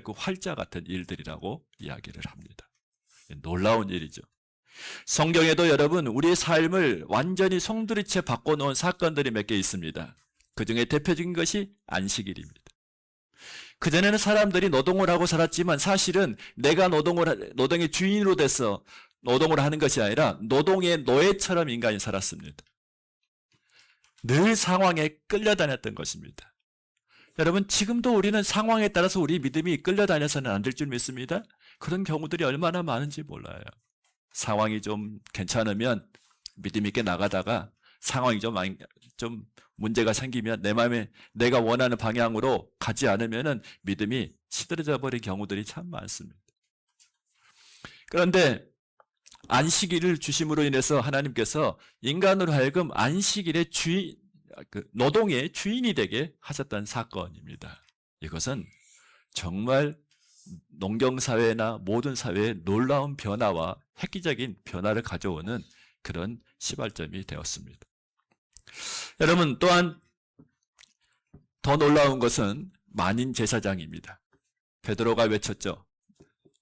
그 활자 같은 일들이라고 이야기를 합니다. 놀라운 일이죠. 성경에도 여러분 우리의 삶을 완전히 송두리째 바꿔놓은 사건들이 몇 개 있습니다. 그 중에 대표적인 것이 안식일입니다. 그전에는 사람들이 노동을 하고 살았지만 사실은 내가 노동을, 하- 노동의 주인으로 돼서 노동을 하는 것이 아니라 노동의 노예처럼 인간이 살았습니다. 늘 상황에 끌려다녔던 것입니다. 여러분, 지금도 우리는 상황에 따라서 우리 믿음이 끌려다녀서는 안 될 줄 믿습니다. 그런 경우들이 얼마나 많은지 몰라요. 상황이 좀 괜찮으면 믿음 있게 나가다가 상황이 좀, 좀 문제가 생기면 내 마음에 내가 원하는 방향으로 가지 않으면은 믿음이 시들어져 버린 경우들이 참 많습니다. 그런데 안식일을 주심으로 인해서 하나님께서 인간으로 하여금 안식일의 주인, 그 노동의 주인이 되게 하셨던 사건입니다. 이것은 정말 농경사회나 모든 사회에 놀라운 변화와 획기적인 변화를 가져오는 그런 시발점이 되었습니다. 여러분, 또한 더 놀라운 것은 만인 제사장입니다. 베드로가 외쳤죠.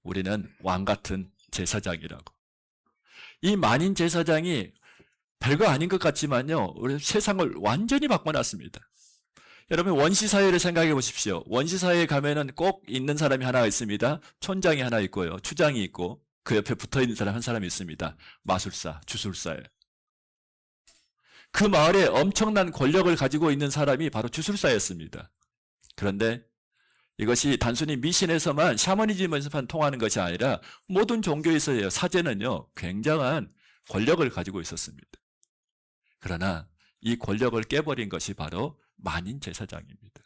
우리는 왕 같은 제사장이라고. 이 만인 제사장이 별거 아닌 것 같지만요, 우리 세상을 완전히 바꿔놨습니다. 여러분, 원시 사회를 생각해 보십시오. 원시 사회에 가면은 꼭 있는 사람이 하나 있습니다. 촌장이 하나 있고요. 추장이 있고, 그 옆에 붙어 있는 사람 한 사람이 있습니다. 마술사, 주술사예요. 그 마을에 엄청난 권력을 가지고 있는 사람이 바로 주술사였습니다. 그런데 이것이 단순히 미신에서만 샤머니즘에서만 통하는 것이 아니라 모든 종교에서의 사제는요 굉장한 권력을 가지고 있었습니다. 그러나 이 권력을 깨버린 것이 바로 만인 제사장입니다.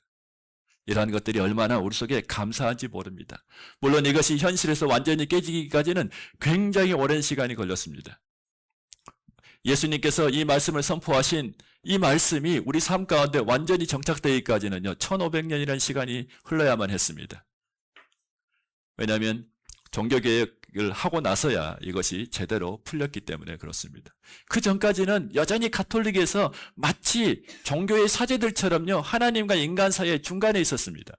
이러한 것들이 얼마나 우리 속에 감사한지 모릅니다. 물론 이것이 현실에서 완전히 깨지기까지는 굉장히 오랜 시간이 걸렸습니다. 예수님께서 이 말씀을 선포하신 이 말씀이 우리 삶 가운데 완전히 정착되기까지는요, 1500년이라는 시간이 흘러야만 했습니다. 왜냐하면 종교개혁 을 하고 나서야 이것이 제대로 풀렸기 때문에 그렇습니다. 그 전까지는 여전히 가톨릭에서 마치 종교의 사제들처럼요, 하나님과 인간 사이의 중간에 있었습니다.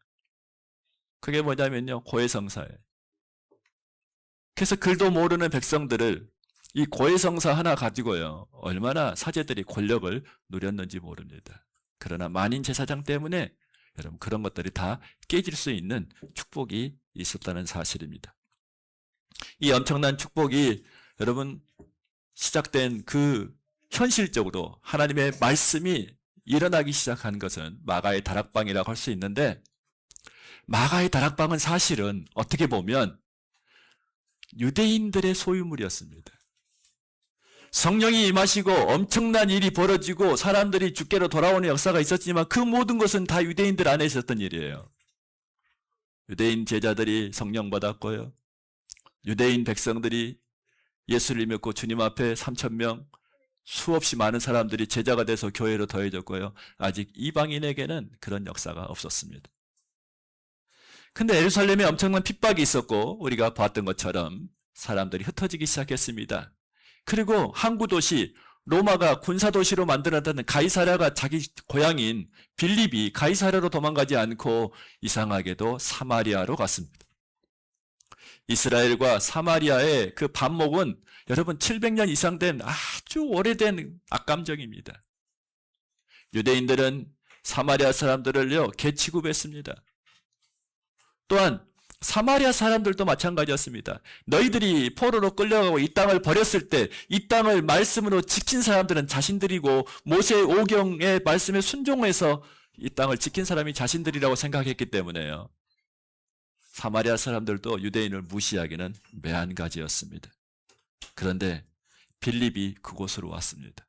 그게 뭐냐면요, 고해성사에. 그래서 글도 모르는 백성들을 이 고해성사 하나 가지고요, 얼마나 사제들이 권력을 누렸는지 모릅니다. 그러나 만인 제사장 때문에 여러분 그런 것들이 다 깨질 수 있는 축복이 있었다는 사실입니다. 이 엄청난 축복이 여러분 시작된 그 현실적으로 하나님의 말씀이 일어나기 시작한 것은 마가의 다락방이라고 할 수 있는데 마가의 다락방은 사실은 어떻게 보면 유대인들의 소유물이었습니다. 성령이 임하시고 엄청난 일이 벌어지고 사람들이 주께로 돌아오는 역사가 있었지만 그 모든 것은 다 유대인들 안에 있었던 일이에요. 유대인 제자들이 성령 받았고요. 유대인 백성들이 예수를 믿고 주님 앞에 3천 명 수없이 많은 사람들이 제자가 돼서 교회로 더해졌고요. 아직 이방인에게는 그런 역사가 없었습니다. 근데 에루살렘에 엄청난 핍박이 있었고 우리가 봤던 것처럼 사람들이 흩어지기 시작했습니다. 그리고 항구 도시 로마가 군사 도시로 만들었다는 가이사랴가 자기 고향인 빌립이 가이사랴로 도망가지 않고 이상하게도 사마리아로 갔습니다. 이스라엘과 사마리아의 그 반목은 여러분 700년 이상 된 아주 오래된 악감정입니다. 유대인들은 사마리아 사람들을요 개취급했습니다. 또한 사마리아 사람들도 마찬가지였습니다. 너희들이 포로로 끌려가고 이 땅을 버렸을 때 이 땅을 말씀으로 지킨 사람들은 자신들이고 모세의 오경의 말씀에 순종해서 이 땅을 지킨 사람이 자신들이라고 생각했기 때문에요. 사마리아 사람들도 유대인을 무시하기는 매한가지였습니다. 그런데 빌립이 그곳으로 왔습니다.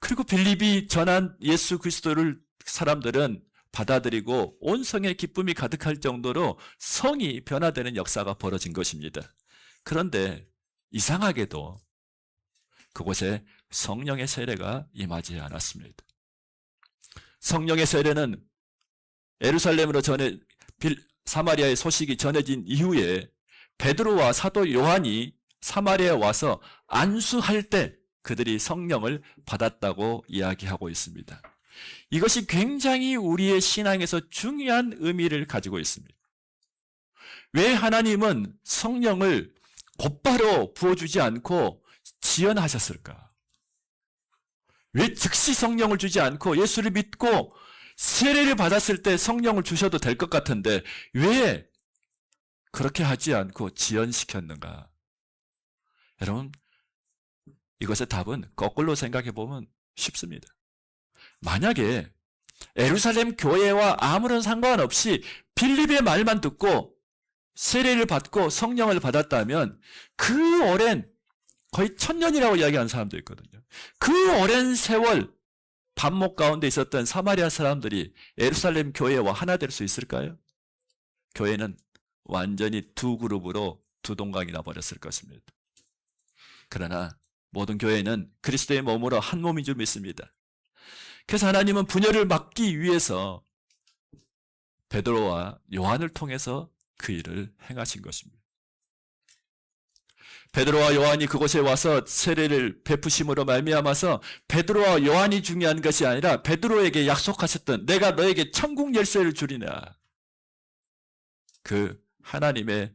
그리고 빌립이 전한 예수 그리스도를 사람들은 받아들이고 온 성에 기쁨이 가득할 정도로 성이 변화되는 역사가 벌어진 것입니다. 그런데 이상하게도 그곳에 성령의 세례가 임하지 않았습니다. 성령의 세례는 에루살렘으로 전해 빌, 사마리아의 소식이 전해진 이후에 베드로와 사도 요한이 사마리아에 와서 안수할 때 그들이 성령을 받았다고 이야기하고 있습니다. 이것이 굉장히 우리의 신앙에서 중요한 의미를 가지고 있습니다. 왜 하나님은 성령을 곧바로 부어주지 않고 지연하셨을까? 왜 즉시 성령을 주지 않고 예수를 믿고 세례를 받았을 때 성령을 주셔도 될 것 같은데 왜 그렇게 하지 않고 지연시켰는가? 여러분, 이것의 답은 거꾸로 생각해 보면 쉽습니다. 만약에 에루살렘 교회와 아무런 상관없이 빌립의 말만 듣고 세례를 받고 성령을 받았다면 그 오랜 거의 천년이라고 이야기하는 사람도 있거든요. 그 오랜 세월 반목 가운데 있었던 사마리아 사람들이 에루살렘 교회와 하나 될 수 있을까요? 교회는 완전히 두 그룹으로 두 동강이 나버렸을 것입니다. 그러나 모든 교회는 그리스도의 몸으로 한 몸인 줄 믿습니다. 그래서 하나님은 분열을 막기 위해서 베드로와 요한을 통해서 그 일을 행하신 것입니다. 베드로와 요한이 그곳에 와서 세례를 베푸심으로 말미암아서 베드로와 요한이 중요한 것이 아니라 베드로에게 약속하셨던 내가 너에게 천국 열쇠를 주리라. 그 하나님의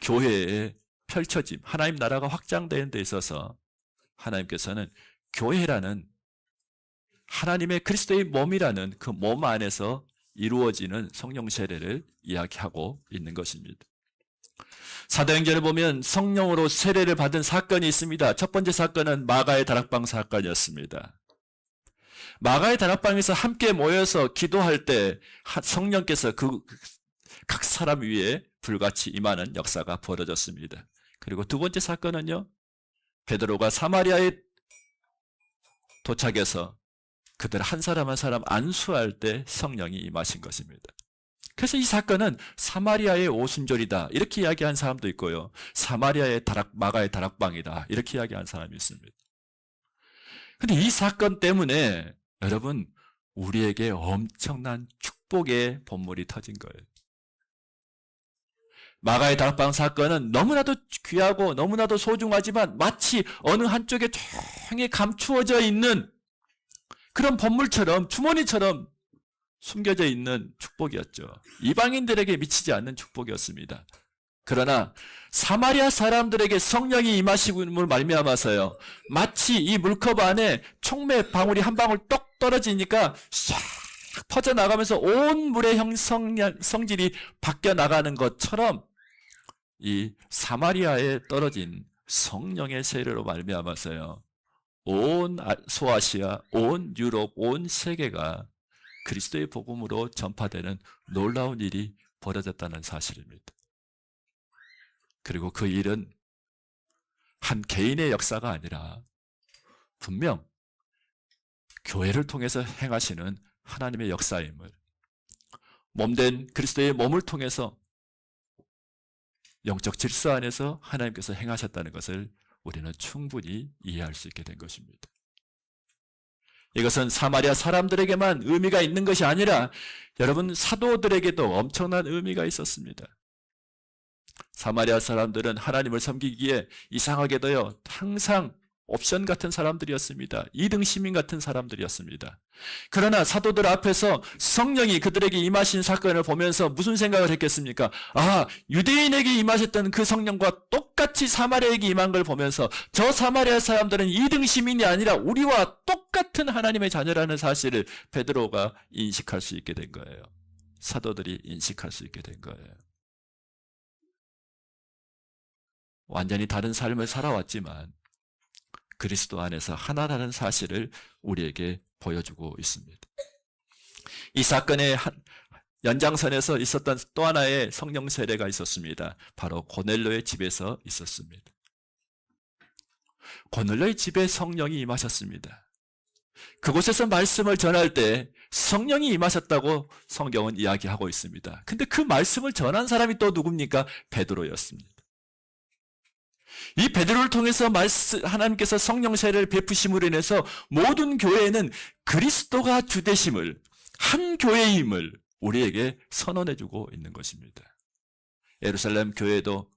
교회에 펼쳐짐, 하나님 나라가 확장되는 데 있어서 하나님께서는 교회라는 하나님의 그리스도의 몸이라는 그 몸 안에서 이루어지는 성령 세례를 이야기하고 있는 것입니다. 사도행전을 보면 성령으로 세례를 받은 사건이 있습니다. 첫 번째 사건은 마가의 다락방 사건이었습니다. 마가의 다락방에서 함께 모여서 기도할 때 성령께서 그 각 사람 위에 불같이 임하는 역사가 벌어졌습니다. 그리고 두 번째 사건은요. 베드로가 사마리아에 도착해서 그들 한 사람 한 사람 안수할 때 성령이 임하신 것입니다. 그래서 이 사건은 사마리아의 오순절이다. 이렇게 이야기한 사람도 있고요. 사마리아의 다락, 마가의 다락방이다. 이렇게 이야기한 사람이 있습니다. 근데 이 사건 때문에 여러분, 우리에게 엄청난 축복의 본물이 터진 거예요. 마가의 다락방 사건은 너무나도 귀하고 너무나도 소중하지만 마치 어느 한쪽에 조용히 감추어져 있는 그런 본물처럼 주머니처럼 숨겨져 있는 축복이었죠. 이방인들에게 미치지 않는 축복이었습니다. 그러나 사마리아 사람들에게 성령이 임하시고을 말미암아서요. 마치 이 물컵 안에 총매 방울이 한 방울 똑 떨어지니까 싹 퍼져 나가면서 온 물의 형성 성질이 바뀌어 나가는 것처럼 이 사마리아에 떨어진 성령의 세례로 말미암아서요. 온 아, 소아시아, 온 유럽, 온 세계가 그리스도의 복음으로 전파되는 놀라운 일이 벌어졌다는 사실입니다. 그리고 그 일은 한 개인의 역사가 아니라 분명 교회를 통해서 행하시는 하나님의 역사임을 몸된 그리스도의 몸을 통해서 영적 질서 안에서 하나님께서 행하셨다는 것을 우리는 충분히 이해할 수 있게 된 것입니다. 이것은 사마리아 사람들에게만 의미가 있는 것이 아니라 여러분 사도들에게도 엄청난 의미가 있었습니다. 사마리아 사람들은 하나님을 섬기기에 이상하게도요, 항상 옵션 같은 사람들이었습니다. 2등 시민 같은 사람들이었습니다. 그러나 사도들 앞에서 성령이 그들에게 임하신 사건을 보면서 무슨 생각을 했겠습니까? 아, 유대인에게 임하셨던 그 성령과 똑같이 사마리아에게 임한 걸 보면서 저 사마리아 사람들은 2등 시민이 아니라 우리와 똑 같은 하나님의 자녀라는 사실을 베드로가 인식할 수 있게 된 거예요. 사도들이 인식할 수 있게 된 거예요. 완전히 다른 삶을 살아왔지만 그리스도 안에서 하나라는 사실을 우리에게 보여주고 있습니다. 이 사건의 연장선에서 있었던 또 하나의 성령 세례가 있었습니다. 바로 고넬로의 집에서 있었습니다. 고넬로의 집에 성령이 임하셨습니다. 그곳에서 말씀을 전할 때 성령이 임하셨다고 성경은 이야기하고 있습니다. 근데 그 말씀을 전한 사람이 또 누굽니까? 베드로였습니다. 이 베드로를 통해서 말씀, 하나님께서 성령 세례를 베푸심으로 인해서 모든 교회는 그리스도가 주되심을 한 교회임을 우리에게 선언해주고 있는 것입니다. 예루살렘 교회도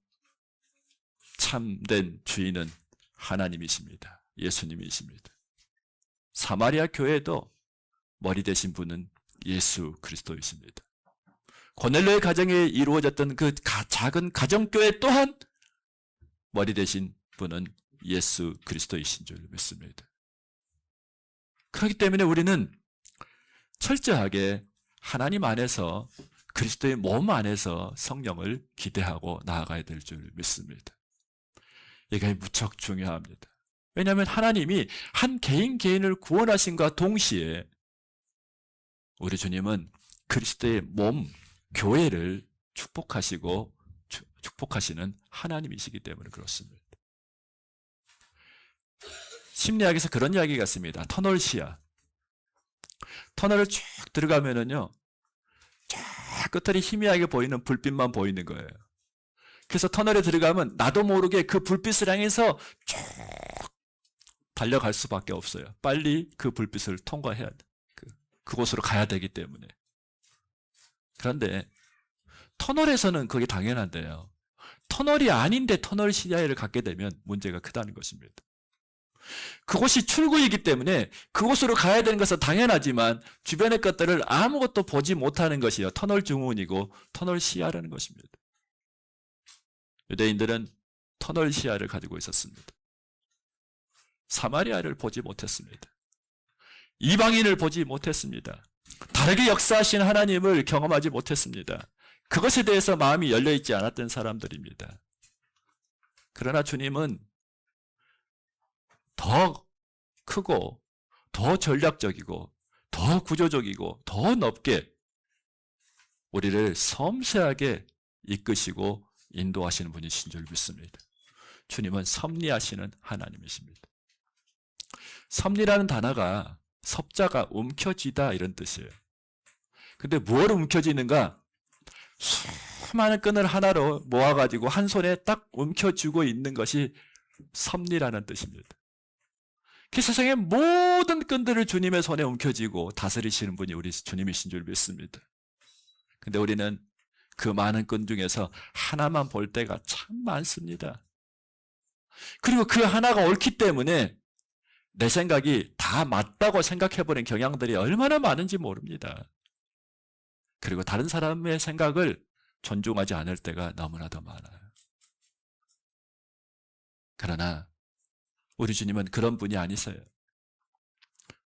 참된 주인은 하나님이십니다. 예수님이십니다. 사마리아 교회도 머리 되신 분은 예수 그리스도이십니다. 고넬로의 가정에 이루어졌던 그 가- 작은 가정교회 또한 머리 대신 분은 예수 그리스도이신 줄 믿습니다. 그렇기 때문에 우리는 철저하게 하나님 안에서 그리스도의 몸 안에서 성령을 기대하고 나아가야 될 줄 믿습니다. 이게 무척 중요합니다. 왜냐하면 하나님이 한 개인 개인을 구원하신과 동시에 우리 주님은 그리스도의 몸, 교회를 축복하시고 축- 축복하시는 하나님이시기 때문에 그렇습니다. 심리학에서 그런 이야기가 있습니다. 터널 시야. 터널을 쭉 들어가면은요, 쫙 끝들이 희미하게 보이는 불빛만 보이는 거예요. 그래서 터널에 들어가면 나도 모르게 그 불빛을 향해서 쭉 달려갈 수밖에 없어요. 빨리 그 불빛을 통과해야 돼. 그, 그곳으로 가야 되기 때문에. 그런데 터널에서는 그게 당연한데요. 터널이 아닌데 터널 시야를 갖게 되면 문제가 크다는 것입니다. 그곳이 출구이기 때문에 그곳으로 가야 되는 것은 당연하지만 주변의 것들을 아무것도 보지 못하는 것이요. 터널 증후군이고 터널 시야라는 것입니다. 유대인들은 터널 시야를 가지고 있었습니다. 사마리아를 보지 못했습니다. 이방인을 보지 못했습니다. 다르게 역사하신 하나님을 경험하지 못했습니다. 그것에 대해서 마음이 열려 있지 않았던 사람들입니다. 그러나 주님은 더 크고 더 전략적이고 더 구조적이고 더 넓게 우리를 섬세하게 이끄시고 인도하시는 분이신 줄 믿습니다. 주님은 섭리하시는 하나님이십니다. 섭리라는 단어가 섭자가 움켜쥐다 이런 뜻이에요. 근데 무엇을 움켜쥐는가? 수많은 끈을 하나로 모아가지고 한 손에 딱 움켜쥐고 있는 것이 섭리라는 뜻입니다. 그 세상의 모든 끈들을 주님의 손에 움켜쥐고 다스리시는 분이 우리 주님이신 줄 믿습니다. 근데 우리는 그 많은 끈 중에서 하나만 볼 때가 참 많습니다. 그리고 그 하나가 옳기 때문에 내 생각이 다 맞다고 생각해버린 경향들이 얼마나 많은지 모릅니다. 그리고 다른 사람의 생각을 존중하지 않을 때가 너무나도 많아요. 그러나 우리 주님은 그런 분이 아니세요.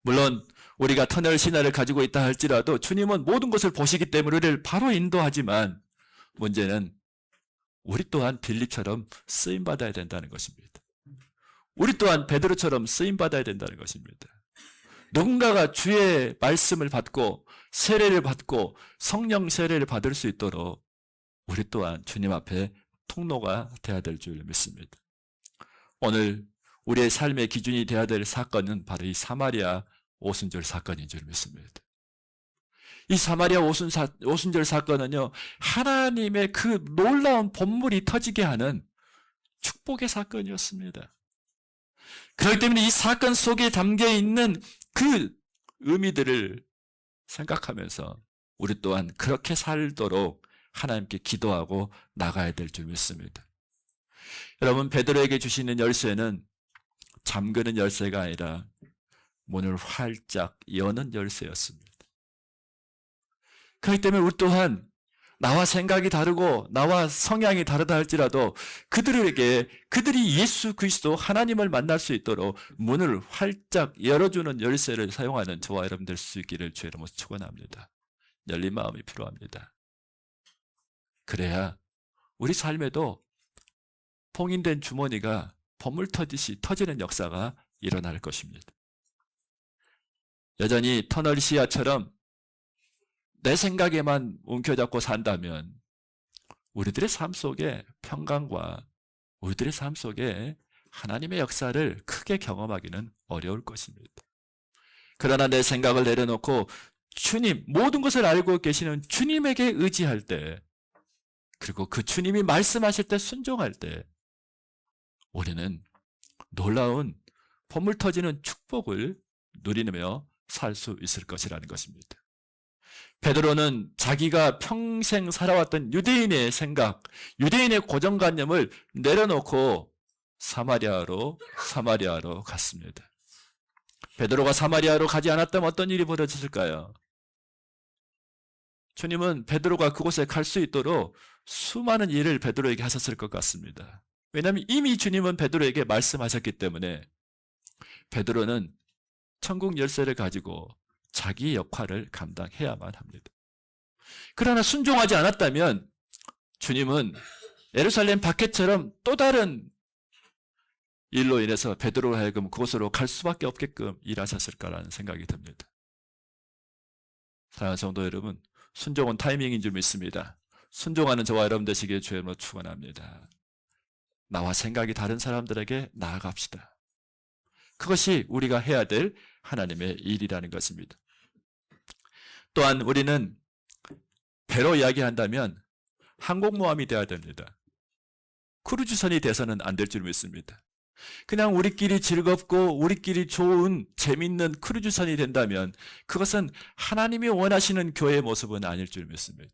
물론 우리가 터널 신화를 가지고 있다 할지라도 주님은 모든 것을 보시기 때문에 우리를 바로 인도하지만 문제는 우리 또한 빌립처럼 쓰임 받아야 된다는 것입니다. 우리 또한 베드로처럼 쓰임 받아야 된다는 것입니다. 누군가가 주의 말씀을 받고 세례를 받고 성령 세례를 받을 수 있도록 우리 또한 주님 앞에 통로가 되어야 될 줄 믿습니다. 오늘 우리의 삶의 기준이 되어야 될 사건은 바로 이 사마리아 오순절 사건인 줄 믿습니다. 이 사마리아 오순 사, 오순절 사건은요, 하나님의 그 놀라운 본물이 터지게 하는 축복의 사건이었습니다. 그렇기 때문에 이 사건 속에 담겨 있는 그 의미들을 생각하면서 우리 또한 그렇게 살도록 하나님께 기도하고 나가야 될 줄 믿습니다. 여러분, 베드로에게 주시는 열쇠는 잠그는 열쇠가 아니라 문을 활짝 여는 열쇠였습니다. 그렇기 때문에 우리 또한 나와 생각이 다르고 나와 성향이 다르다 할지라도 그들에게 그들이 예수 그리스도 하나님을 만날 수 있도록 문을 활짝 열어주는 열쇠를 사용하는 저와 여러분 될 수 있기를 주의 이름으로 축원합니다. 열린 마음이 필요합니다. 그래야 우리 삶에도 봉인된 주머니가 버물 터듯이 터지는 역사가 일어날 것입니다. 여전히 터널 시야처럼 내 생각에만 움켜잡고 산다면 우리들의 삶 속에 평강과 우리들의 삶 속에 하나님의 역사를 크게 경험하기는 어려울 것입니다. 그러나 내 생각을 내려놓고 주님, 모든 것을 알고 계시는 주님에게 의지할 때, 그리고 그 주님이 말씀하실 때 순종할 때, 우리는 놀라운 봄을 터지는 축복을 누리며 살 수 있을 것이라는 것입니다. 베드로는 자기가 평생 살아왔던 유대인의 생각, 유대인의 고정관념을 내려놓고 사마리아로 사마리아로 갔습니다. 베드로가 사마리아로 가지 않았다면 어떤 일이 벌어졌을까요? 주님은 베드로가 그곳에 갈 수 있도록 수많은 일을 베드로에게 하셨을 것 같습니다. 왜냐하면 이미 주님은 베드로에게 말씀하셨기 때문에 베드로는 천국 열쇠를 가지고 자기 역할을 감당해야만 합니다. 그러나 순종하지 않았다면 주님은 예루살렘 밖에처럼 또 다른 일로 인해서 베드로로 하여금 그곳으로 갈 수밖에 없게끔 일하셨을 거라는 생각이 듭니다. 사랑하는 성도 여러분, 순종은 타이밍인 줄 믿습니다. 순종하는 저와 여러분 되시길 주님으로 축원합니다. 나와 생각이 다른 사람들에게 나아갑시다. 그것이 우리가 해야 될 하나님의 일이라는 것입니다. 또한 우리는 배로 이야기한다면 항공모함이 되어야 됩니다. 크루즈선이 돼서는 안 될 줄 믿습니다. 그냥 우리끼리 즐겁고 우리끼리 좋은 재밌는 크루즈선이 된다면 그것은 하나님이 원하시는 교회의 모습은 아닐 줄 믿습니다.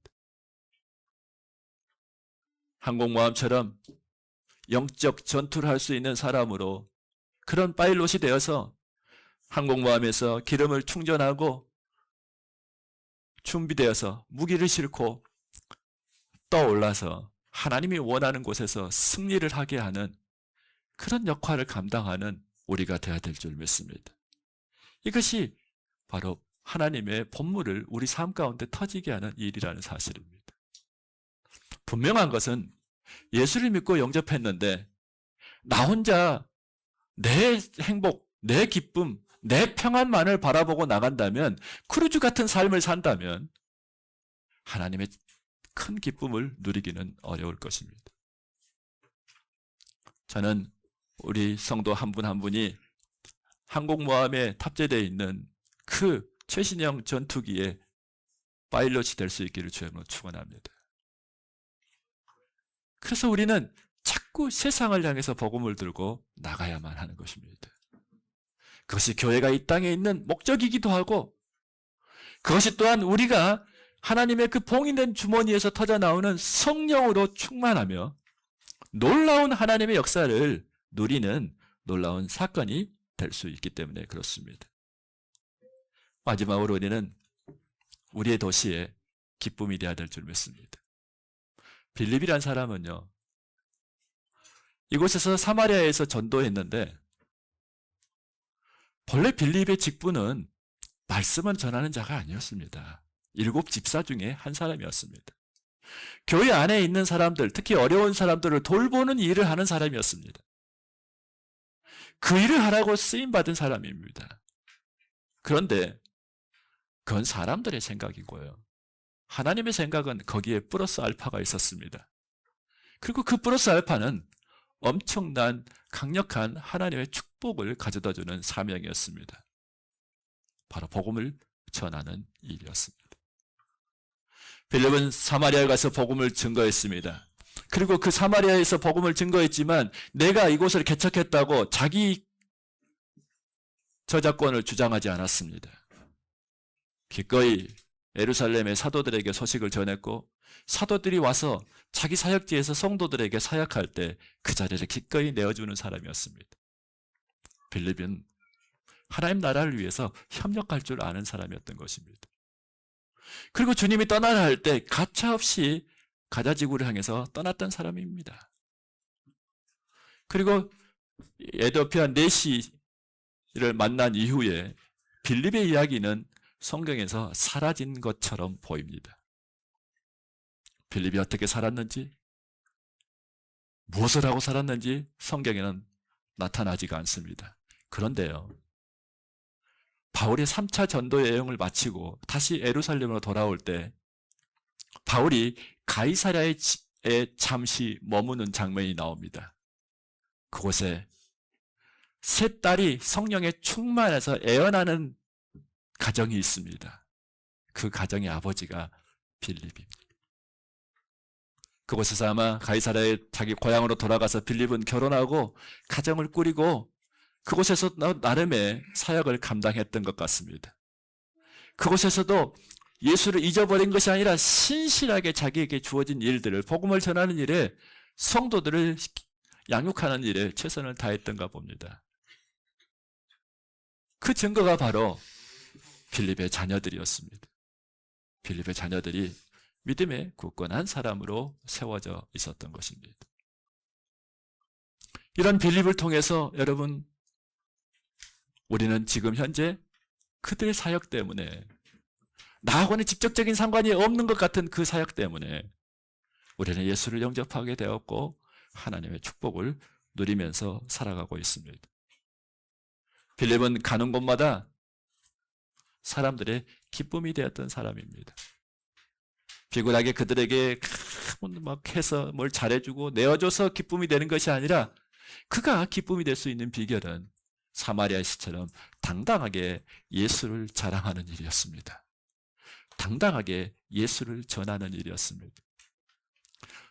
항공모함처럼 영적 전투를 할 수 있는 사람으로 그런 파일롯이 되어서 항공모함에서 기름을 충전하고 준비되어서 무기를 싣고 떠올라서 하나님이 원하는 곳에서 승리를 하게 하는 그런 역할을 감당하는 우리가 되어야 될 줄 믿습니다. 이것이 바로 하나님의 본물을 우리 삶 가운데 터지게 하는 일이라는 사실입니다. 분명한 것은 예수를 믿고 영접했는데 나 혼자 내 행복, 내 기쁨, 내 평안만을 바라보고 나간다면 크루즈 같은 삶을 산다면 하나님의 큰 기쁨을 누리기는 어려울 것입니다. 저는 우리 성도 한 분한 분이 항공모함에 탑재되어 있는 그 최신형 전투기의 파일럿이 될 수 있기를 주님으로 축원합니다. 그래서 우리는 자꾸 세상을 향해서 복음을 들고 나가야만 하는 것입니다. 그것이 교회가 이 땅에 있는 목적이기도 하고 그것이 또한 우리가 하나님의 그 봉인된 주머니에서 터져 나오는 성령으로 충만하며 놀라운 하나님의 역사를 누리는 놀라운 사건이 될 수 있기 때문에 그렇습니다. 마지막으로 우리는 우리의 도시에 기쁨이 되어야 될 줄 믿습니다. 빌립이란 사람은요, 이곳에서 사마리아에서 전도했는데, 본래 빌립의 직분은 말씀을 전하는 자가 아니었습니다. 일곱 집사 중에 한 사람이었습니다. 교회 안에 있는 사람들, 특히 어려운 사람들을 돌보는 일을 하는 사람이었습니다. 그 일을 하라고 쓰임받은 사람입니다. 그런데 그건 사람들의 생각이고요. 하나님의 생각은 거기에 플러스 알파가 있었습니다. 그리고 그 플러스 알파는 엄청난 강력한 하나님의 축 복을 가져다 주는 사명이었습니다. 바로 복음을 전하는 일이었습니다. 빌립은 사마리아에 가서 복음을 증거했습니다. 그리고 그 사마리아에서 복음을 증거했지만 내가 이곳을 개척했다고 자기 저작권을 주장하지 않았습니다. 기꺼이 에루살렘의 사도들에게 소식을 전했고 사도들이 와서 자기 사역지에서 성도들에게 사역할 때 그 자리를 기꺼이 내어주는 사람이었습니다. 빌립은 하나님 나라를 위해서 협력할 줄 아는 사람이었던 것입니다. 그리고 주님이 떠나라 할 때 가차없이 가자지구를 향해서 떠났던 사람입니다. 그리고 에도피아 네시를 만난 이후에 빌립의 이야기는 성경에서 사라진 것처럼 보입니다. 빌립이 어떻게 살았는지, 무엇을 하고 살았는지 성경에는 나타나지가 않습니다. 그런데요, 바울이 3차 전도 여행을 마치고 다시 에루살렘으로 돌아올 때 바울이 가이사랴에 잠시 머무는 장면이 나옵니다. 그곳에 세 딸이 성령에 충만해서 애원하는 가정이 있습니다. 그 가정의 아버지가 빌립입니다. 그곳에서 아마 가이사랴에 자기 고향으로 돌아가서 빌립은 결혼하고 가정을 꾸리고 그곳에서 나름의 사역을 감당했던 것 같습니다. 그곳에서도 예수를 잊어버린 것이 아니라 신실하게 자기에게 주어진 일들을 복음을 전하는 일에 성도들을 양육하는 일에 최선을 다했던가 봅니다. 그 증거가 바로 빌립의 자녀들이었습니다. 빌립의 자녀들이 믿음의 굳건한 사람으로 세워져 있었던 것입니다. 이런 빌립을 통해서 여러분 우리는 지금 현재 그들의 사역 때문에 나하고는 직접적인 상관이 없는 것 같은 그 사역 때문에 우리는 예수를 영접하게 되었고 하나님의 축복을 누리면서 살아가고 있습니다. 빌립은 가는 곳마다 사람들의 기쁨이 되었던 사람입니다. 비굴하게 그들에게 막 해서 뭘 잘해주고 내어줘서 기쁨이 되는 것이 아니라 그가 기쁨이 될 수 있는 비결은 사마리아 시처럼 당당하게 예수를 자랑하는 일이었습니다. 당당하게 예수를 전하는 일이었습니다.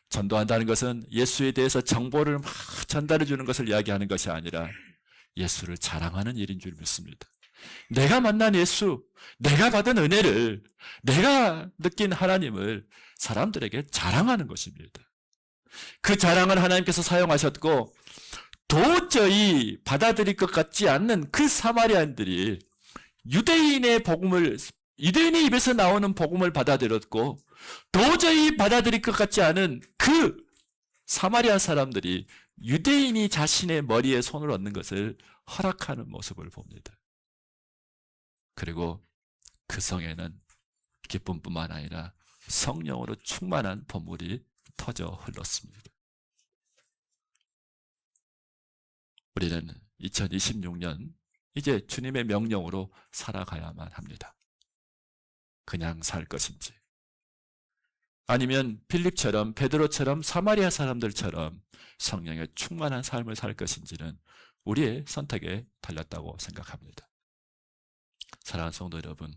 전도한다는 것은 예수에 대해서 정보를 막 전달해 주는 것을 이야기하는 것이 아니라 예수를 자랑하는 일인 줄 믿습니다. 내가 만난 예수, 내가 받은 은혜를, 내가 느낀 하나님을 사람들에게 자랑하는 것입니다. 그 자랑을 하나님께서 사용하셨고, 도저히 받아들일 것 같지 않는 그 사마리안들이 유대인의 복음을, 유대인의 입에서 나오는 복음을 받아들였고, 도저히 받아들일 것 같지 않은 그 사마리아 사람들이 유대인이 자신의 머리에 손을 얹는 것을 허락하는 모습을 봅니다. 그리고 그 성에는 기쁨뿐만 아니라 성령으로 충만한 보물이 터져 흘렀습니다. 우리는 2026년 이제 주님의 명령으로 살아가야만 합니다. 그냥 살 것인지 아니면 필립처럼 베드로처럼 사마리아 사람들처럼 성령의 충만한 삶을 살 것인지는 우리의 선택에 달렸다고 생각합니다. 사랑하는 성도 여러분,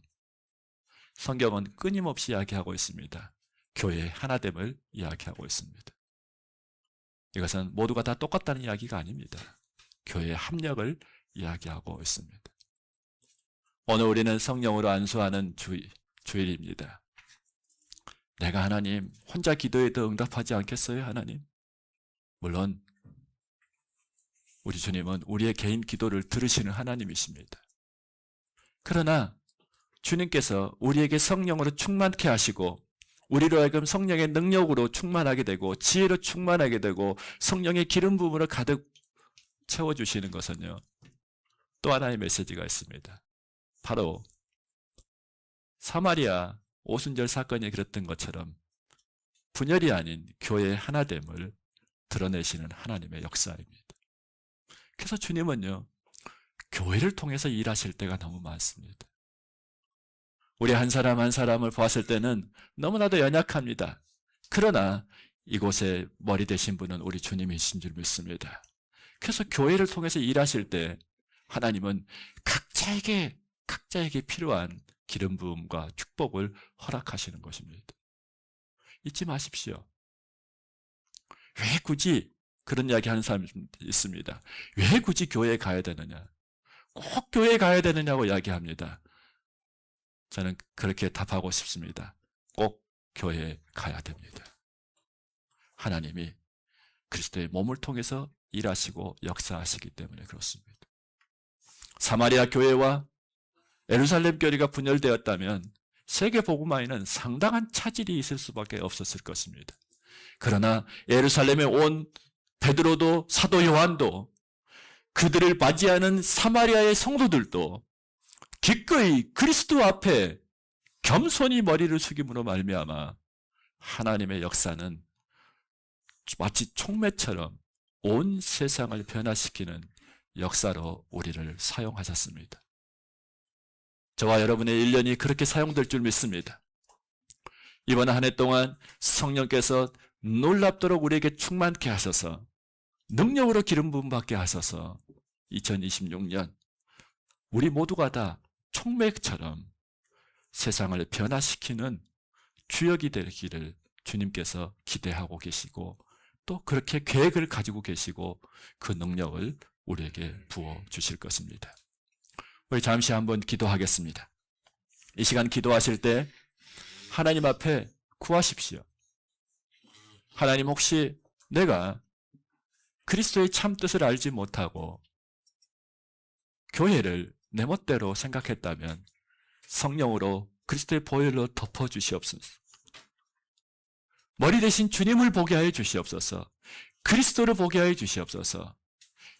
성경은 끊임없이 이야기하고 있습니다. 교회의 하나됨을 이야기하고 있습니다. 이것은 모두가 다 똑같다는 이야기가 아닙니다. 교회의 합력을 이야기하고 있습니다. 오늘 우리는 성령으로 안수하는 주일, 주일입니다. 내가 하나님 혼자 기도에도 응답하지 않겠어요, 하나님? 물론 우리 주님은 우리의 개인 기도를 들으시는 하나님이십니다. 그러나 주님께서 우리에게 성령으로 충만케 하시고 우리로 하여금 성령의 능력으로 충만하게 되고 지혜로 충만하게 되고 성령의 기름 부음으로 가득 채워 주시는 것은요. 또 하나의 메시지가 있습니다. 바로 사마리아 오순절 사건이 그랬던 것처럼 분열이 아닌 교회의 하나됨을 드러내시는 하나님의 역사입니다. 그래서 주님은요, 교회를 통해서 일하실 때가 너무 많습니다. 우리 한 사람 한 사람을 보았을 때는 너무나도 연약합니다. 그러나 이곳에 머리 되신 분은 우리 주님이신 줄 믿습니다. 그래서 교회를 통해서 일하실 때 하나님은 각자에게 각자에게 필요한 기름 부음과 축복을 허락하시는 것입니다. 잊지 마십시오. 왜 굳이 그런 이야기 하는 사람이 있습니다. 왜 굳이 교회에 가야 되느냐? 꼭 교회에 가야 되느냐고 이야기합니다. 저는 그렇게 답하고 싶습니다. 꼭 교회에 가야 됩니다. 하나님이 그리스도의 몸을 통해서 일하시고 역사하시기 때문에 그렇습니다. 사마리아 교회와 에루살렘 교회가 분열되었다면 세계 복음화에는 상당한 차질이 있을 수밖에 없었을 것입니다. 그러나 예루살렘에 온 베드로도 사도 요한도 그들을 맞이하는 사마리아의 성도들도 기꺼이 그리스도 앞에 겸손히 머리를 숙임으로 말미암아 하나님의 역사는 마치 총매처럼 온 세상을 변화시키는 역사로 우리를 사용하셨습니다. 저와 여러분의 1년이 그렇게 사용될 줄 믿습니다. 이번 한 해 동안 성령께서 놀랍도록 우리에게 충만케 하셔서 능력으로 기름 부음 받게 하셔서 2026년 우리 모두가 다 총맥처럼 세상을 변화시키는 주역이 되기를 주님께서 기대하고 계시고 또 그렇게 계획을 가지고 계시고 그 능력을 우리에게 부어 주실 것입니다. 우리 잠시 한번 기도하겠습니다. 이 시간 기도하실 때 하나님 앞에 구하십시오. 하나님 혹시 내가 그리스도의 참 뜻을 알지 못하고 교회를 내 멋대로 생각했다면 성령으로 그리스도의 보혈로 덮어 주시옵소서. 머리 대신 주님을 보게 하여 주시옵소서. 그리스도를 보게 하여 주시옵소서.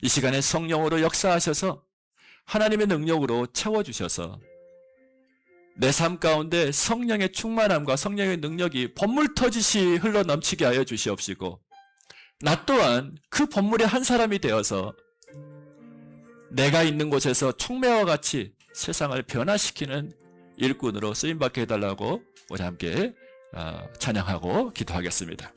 이 시간에 성령으로 역사하셔서 하나님의 능력으로 채워 주셔서 내 삶 가운데 성령의 충만함과 성령의 능력이 법물 터지시 흘러 넘치게 하여 주시옵시고 나 또한 그 법물의 한 사람이 되어서 내가 있는 곳에서 총매와 같이 세상을 변화시키는 일꾼으로 쓰임받게 해달라고 우리 함께 어, 찬양하고 기도하겠습니다.